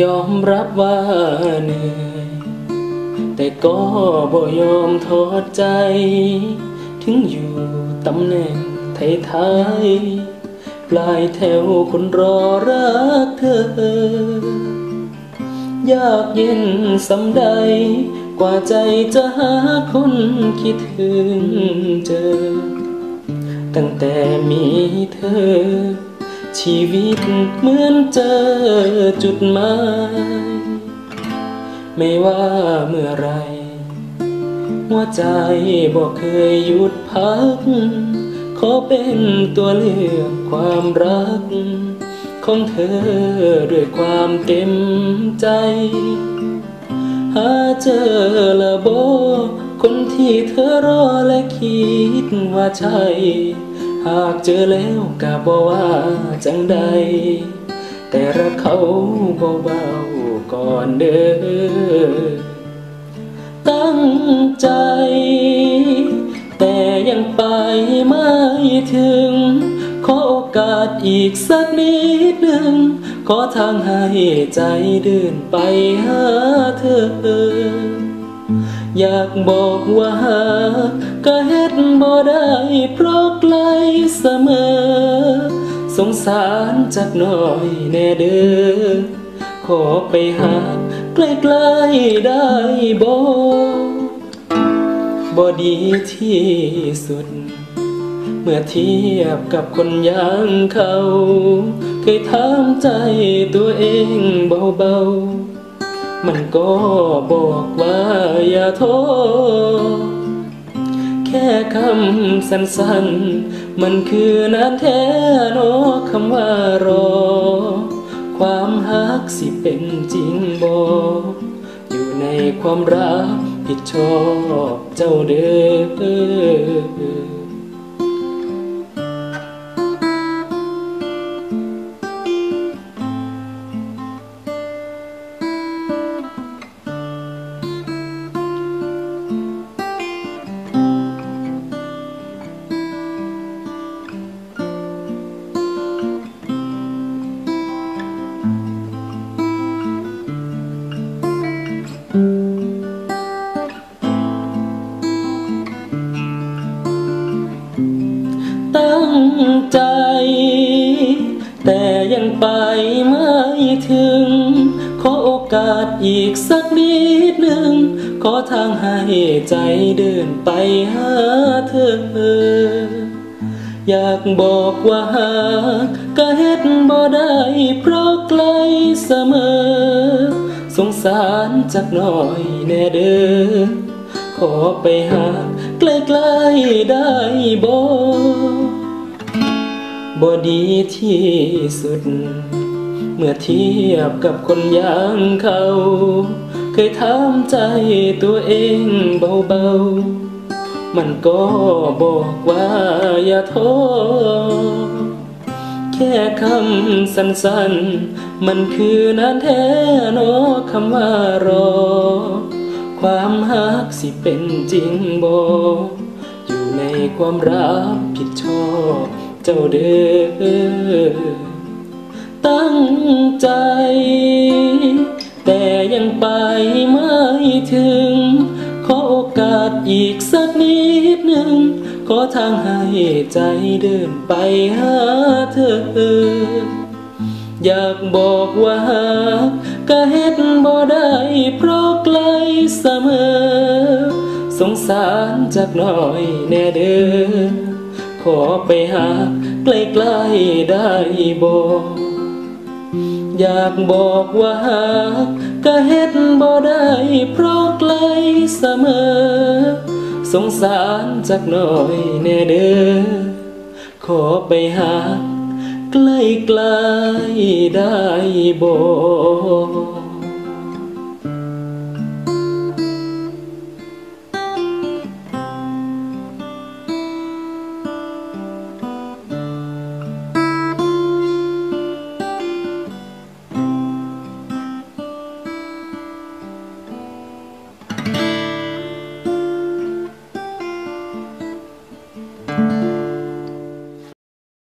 ยอมรับว่าเหนื่อยแต่ก็บ่ยอมทอดใจ ถึงอยู่ตำแหน่งไทยๆปลายแถวคนรอรักเธอ ยากเย็นสำใด กว่าใจจะหาคนคิดถึงเจอ ตั้งแต่มีเธอ ชีวิตเหมือนเจอจุดหมาย ไม่ว่าเมื่อไร หัวใจบอกเคยหยุดพัก ขอเป็นตัวเลือกความรัก ของเธอด้วยความเต็มใจ หาเจอละโบคนที่เธอรอและคิดว่าใช่ หากเจอแล้วก็บอกว่าจังใด แต่รักเขาเบาๆก่อนเด้อตั้งใจ แต่ยังไปไม่ถึง ขอโอกาสอีกสักนิดหนึ่ง ขอทางให้ใจเดินไปหาเธอ อยากบอกว่าหากก็เฮ็ดบ่ได้เพราะไกลเสมอ สงสารจักหน่อยแน่เด้อขอไปหาใกล้ๆได้บ่บ่ดีที่สุด เมื่อเทียบกับคนอย่างเขา เคยถามใจตัวเองเบาๆ มันก็บอกว่าอย่าโทษแค่คำสั้นๆ มันคือนานแท้เนอคำว่ารอ ความฮักสิเป็นจริงบ่อยู่ในความรักผิดชอบเจ้าเด้อ ใจ แต่ยังไปไม่ถึง ขอโอกาสอีกสักนิดหนึ่ง ขอทางให้ใจเดินไปหาเธออยากบอกว่าหากก็เฮ็ดบ่ได้เพราะไกลเสมอ สงสารจักหน่อยแน่เด้อ ขอไปหาใกล้ๆได้บ่ บ่ดีที่สุด เมื่อเทียบกับคนอย่างเขา เคยถามใจตัวเองเบาๆ มันก็บอกว่าอย่าโทษแค่คำสั้นๆ มันคือนานแท้นอคำว่ารอ ความฮักสิเป็นจริงบ่อยู่ในความรักผิดชอบ เจ้าเด้อตั้งใจ แต่ยังไปไม่ถึง ขอโอกาสอีกสักนิดหนึ่ง ขอทางให้ใจเดินไปหาเธอ อยากบอกว่ากก็เฮ็ดบ่ได้เพราะไกลเสมอ สงสารจักหน่อยแน่เด้อ ขอไปหาใกล้ๆได้บ่อยากบอกว่าหากก็เฮ็ดบ่ได้เพราะไกลเสมอ สงสารจักหน่อยแน่เด้อขอไปหาใกล้ๆได้บ่